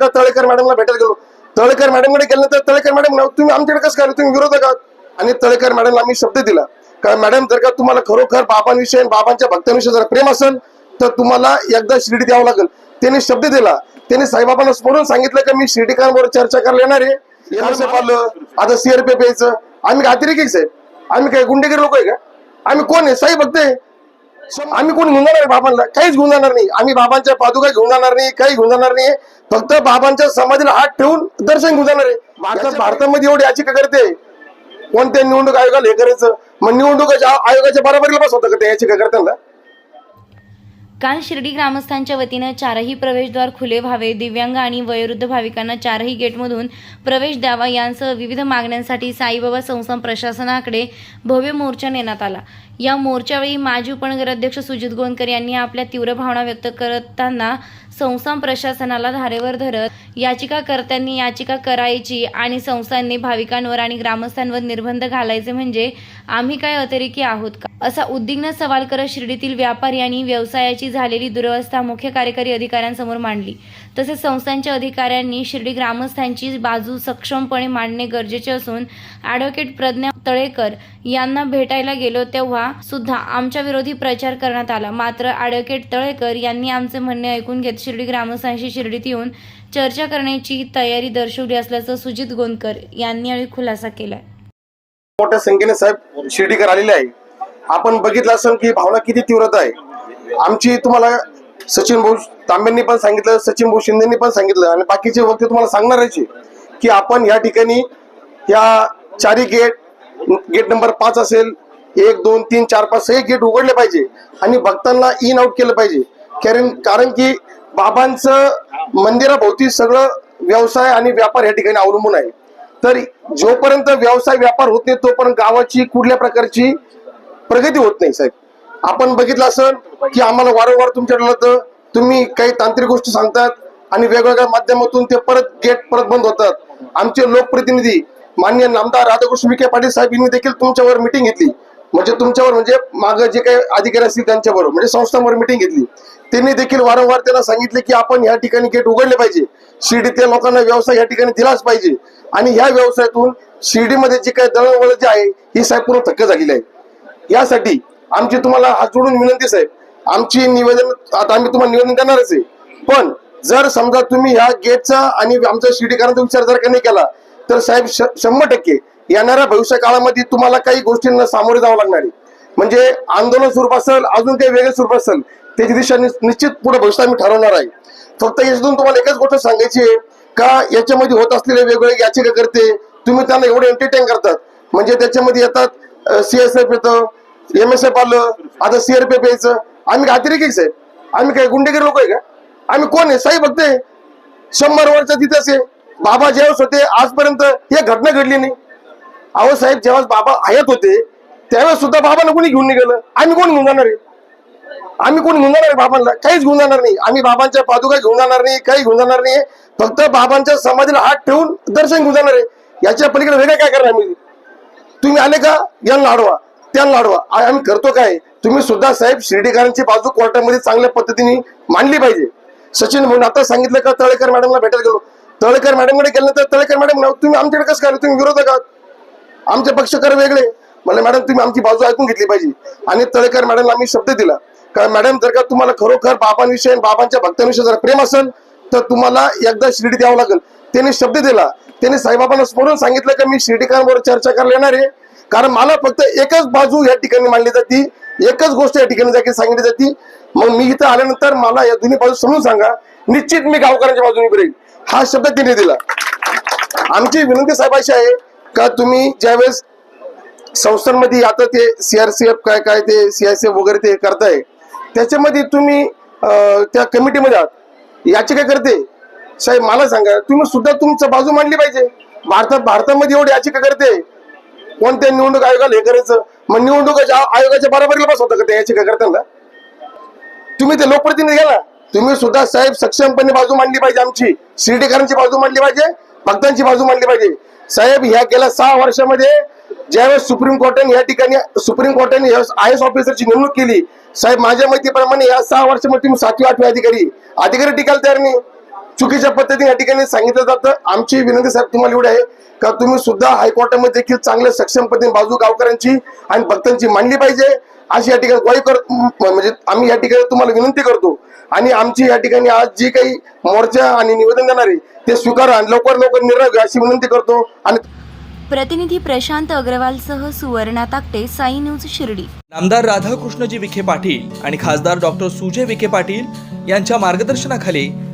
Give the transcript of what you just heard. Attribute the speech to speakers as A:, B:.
A: का तळेकर मॅडमला भेटायला गेलो? तळेकर मॅडमकडे गेल्यानंतर तळेकर मॅडम तुम्ही आमच्याकडे कसं काय तुम्ही विरोधक आहात. आणि तळेकर मॅडमला आम्ही शब्द दिला. का मॅडम जर का तुम्हाला खरोखर बाबांविषयी बाबांच्या भक्तांविषयी जर प्रेम असेल तर तुम्हाला एकदा शिर्डी द्यावं लागेल. त्यांनी शब्द दिला. त्यांनी साईबाबांना समोरून सांगितलं की मी शिर्डीकरांबरोबर चर्चा करायला येणार आहे. आता सीआरपीएफ यायचं. आम्ही काय अतिरेकी साहेब? आम्ही काय गुंडेगिरी लोक आहे का? आम्ही कोण आहे? साई भक्त आहे. आम्ही कोण घेऊन जाणार आहे बाबांना? काहीच घेऊन जाणार नाही. आम्ही बाबांच्या पादुका घेऊन जाणार नाही काही घेऊन जाणार नाही. फक्त बाबांच्या समाधीला हात ठेवून दर्शन घेऊन जाणार आहे. भारतात भारतामध्ये एवढी याचिका करते. कोणत्या निवडणूक आयोगाला हे करायचं? मग निवडणुकाच्या आयोगाच्या बरोबरीला बस होतं का ते याचिका करताना?
B: काल शिर्डी ग्रामस्थांच्या वतीनं चारही प्रवेशद्वार खुले व्हावे दिव्यांग आणि वयोवृद्ध भाविकांना चारही गेटमधून प्रवेश द्यावा यांसह विविध मागण्यांसाठी साईबाबा संस्थान प्रशासनाकडे भव्य मोर्चा नेण्यात आला. या मोर्चावेळी माजी उपनगराध्यक्ष सुजित गोंदकर यांनी आपल्या तीव्र भावना व्यक्त करताना संस्थान प्रशासनाला धारेवर धरत याचिकाकर्त्यांनी याचिका करायची आणि संस्थांनी भाविकांवर आणि ग्रामस्थांवर निर्बंध घालायचे म्हणजे आम्ही काय अतिरेकी आहोत का? असा उद्विग्न सवाल करत शिर्डीतील व्यापारी आणि व्यवसायाची झालेली दुरवस्था मुख्य कार्यकारी अधिकाऱ्यांसमोर मांडली. तसेच संस्थांच्या अधिकाऱ्यांनी शिर्डी ग्रामस्थांची बाजू सक्षमपणे मांडणे गरजेचे असून ॲडव्होकेट प्रज्ञा तळेकर यांना भेटायला गेलो तेव्हा सुद्धा आमच्या विरोधी प्रचार करण्यात आला. मात्र ॲडव्होकेट तळेकर यांनी आमचे म्हणणे ऐकून घेत शिर्डी ग्रामस्थांशी शिर्डीत येऊन चर्चा करण्याची तयारी दर्शवली असल्याचं सुजित गोंदकर यांनी यावेळी खुलासा केलाय.
A: मोठ्या संख्येने साहेब शिर्डीकर आलेले आहे. आपण बघितलं असेल की भावना किती तीव्रता आहे. आमची तुम्हाला सचिन भाऊ तांब्यांनी पण सांगितलं सचिन भाऊ शिंदेनी पण सांगितलं आणि बाकीचे वक्ते तुम्हाला सांगणारायचे आहे की आपण या ठिकाणी या चारी गेट गेट नंबर पाच असेल एक दोन तीन चार पाच हे गेट उघडले पाहिजे आणि भक्तांना इन आउट केलं पाहिजे. कारण कारण की बाबांचं मंदिराभोवती सगळं व्यवसाय आणि व्यापार या ठिकाणी अवलंबून आहे. तर जोपर्यंत व्यवसाय व्यापार होत नाही तोपर्यंत गावाची कुठल्या प्रकारची प्रगती होत नाही साहेब. आपण बघितलं असं की आम्हाला वारंवार तुमच्याकडे तर तुम्ही काही तांत्रिक गोष्टी सांगतात आणि वेगवेगळ्या माध्यमातून ते परत गेट परत बंद होतात. आमचे लोकप्रतिनिधी मान्य नामदार राधाकृष्ण विखे पाटील साहेब यांनी देखील तुमच्यावर मिटिंग घेतली. म्हणजे तुमच्यावर म्हणजे मागे जे काही अधिकारी असतील त्यांच्याबरोबर म्हणजे संस्थांवर मिटिंग घेतली. त्यांनी देखील वारंवार त्यांना सांगितले की आपण या ठिकाणी गेट उघडले पाहिजे. शिर्डीतल्या लोकांना व्यवसाय या ठिकाणी दिलाच पाहिजे. आणि ह्या व्यवसायातून शिर्डीमध्ये जे काही दळणवळण जे आहे ही साहेब पूर्ण थक्क झालेली आहे. यासाठी आमची तुम्हाला हात जोडून विनंती साहेब. आमची निवेदन आता आम्ही तुम्हाला निवेदन देणारच आहे. पण जर समजा तुम्ही ह्या गेटचा आणि आमच्या शिर्डीकरांचा विचार जर का नाही केला तर साहेब श- शंभर टक्के येणाऱ्या भविष्य काळामध्ये तुम्हाला काही गोष्टींना सामोरे जावं लागणार आहे. म्हणजे आंदोलन स्वरूप असेल अजून काही वेगळे स्वरूप असेल त्याची दिशा निश्चित पुढे भविष्यात आम्ही ठरवणार आहे. फक्त याच्यातून तुम्हाला एकच गोष्ट सांगायची आहे का याच्यामध्ये होत असलेले वेगवेगळे याचिका करते तुम्ही त्यांना एवढे एंटरटेन करतात. म्हणजे त्याच्यामध्ये येतात सीएसएफ येतं एम एस एफ आलं आता सीआरपीएफ यायचं आम्ही काय अतिरेकी साहेब आम्ही काय गुंडेगिरी लोक आहे का? आम्ही कोण आहे? साई भक्त आहे. शंभर वर्ष तिथेच आहे. बाबा ज्यावेळेस होते आजपर्यंत हे घटना घडली नाही. अहो साहेब जेव्हा बाबा हयात होते त्यावेळेस सुद्धा बाबांना कोणी घेऊन निघालं? आम्ही कोण घेऊन जाणार आहे? आम्ही कोण घेऊन जाणार आहे बाबांना? काहीच घेऊन जाणार नाही. आम्ही बाबांच्या पादुका घेऊन जाणार नाही काही घेऊन जाणार नाही. फक्त बाबांच्या समाधीला हात ठेवून दर्शन घेऊन जाणार आहे. याच्या पलीकडे वेगळं काय करणार आम्ही? तुम्ही आले का? यांना अडवा. त्याला लाडवा. आम्ही करतो काय? तुम्ही सुद्धा साहेब शिर्डीकरांची बाजू कोर्टामध्ये चांगल्या पद्धतीने मांडली पाहिजे. सचिन म्हणून आता सांगितलं का तळेकर मॅडमला भेटायला गेलो? तळेकर मॅडमकडे गेल्यानंतर तळेकर मॅडम तुम्ही आमच्याकडे कसं काय तुम्ही विरोधक आहात. आमचे पक्षकार वेगळे. मला मॅडम तुम्ही आमची बाजू ऐकून घेतली पाहिजे. आणि तळेकर मॅडमला आम्ही शब्द दिला. कारण मॅडम जर का तुम्हाला खरोखर बाबांविषयी आणि बाबांच्या भक्तांविषयी जर प्रेम असेल तर तुम्हाला एकदा शिर्डी द्यावं लागेल. त्यांनी शब्द दिला. त्यांनी साईबाबांना स्मरून सांगितलं की मी शिर्डीकरांबरोबर चर्चा करायला येणार आहे. कारण मला फक्त एकच बाजू या ठिकाणी मांडली जाते. एकच गोष्ट या ठिकाणी जागी सांगितली जाते. मग मी इथं आल्यानंतर मला या दोन्ही बाजू समजून सांगा. निश्चित मी गावकऱ्यांच्या बाजूने उभे हा शब्द तिने दिला. आमची विनंती साहेब अशी आहे का तुम्ही ज्यावेळेस संस्थांमध्ये आता ते सीआरसीएफ काय काय ते सीआयसीएफ वगैरे ते करताय त्याच्यामध्ये तुम्ही त्या कमिटीमध्ये आहात. याची काय करते? साहेब मला सांगा तुम्ही सुद्धा तुमचं बाजू मांडली पाहिजे. भारतात भारतामध्ये एवढी याचिका करते. कोणत्या निवडणूक आयोगाला हे करायचं? मग निवडणुकाच्या आयोगाच्या बरोबरीला बस होतं का त्या याचिका करताना तुम्ही ते लोकप्रतिनिधी घ्या ना. तुम्ही सुद्धा साहेब सक्षमपणे बाजू मांडली पाहिजे आमची. शिर्डीकरांची बाजू मांडली पाहिजे भक्तांची बाजू मांडली पाहिजे. साहेब ह्या गेल्या सहा वर्षामध्ये ज्यावेळेस सुप्रीम कोर्टाने या ठिकाणी सुप्रीम कोर्टाने आय एस ऑफिसरची नेमणूक केली साहेब माझ्या माहितीप्रमाणे या सहा वर्षामध्ये तुम्ही सातवी आठवी अधिकारी अधिकारी टिकायला तयार नाही. चुकीच्या पद्धतीने या ठिकाणी सांगितलं जातं. आमची विनंती साहेब तुम्हाला एवढी आहे का तुम्ही सुद्धा हायकोर्टामध्ये देखील चांगल्या सक्षम पद्धतीने बाजू गावकऱ्यांची आणि भक्तांची मांडली पाहिजे. अशी या ठिकाणी कर म्हणजे आम्ही या ठिकाणी तुम्हाला विनंती करतो. आणि आमची या ठिकाणी आज जी काही मोर्चा आणि निवेदन देणार आहे ते स्वीकारा आणि लवकर लवकर निर्णय घ्या अशी विनंती करतो. आणि
B: प्रतिनिधी प्रशांत अग्रवालसह सुवर्णा ताकटे साई न्यूज शिर्डी.
C: नामदार राधाकृष्णजी विखे पाटील आणि खासदार डॉक्टर सुजय विखे पाटील यांच्या मार्गदर्शनाखाली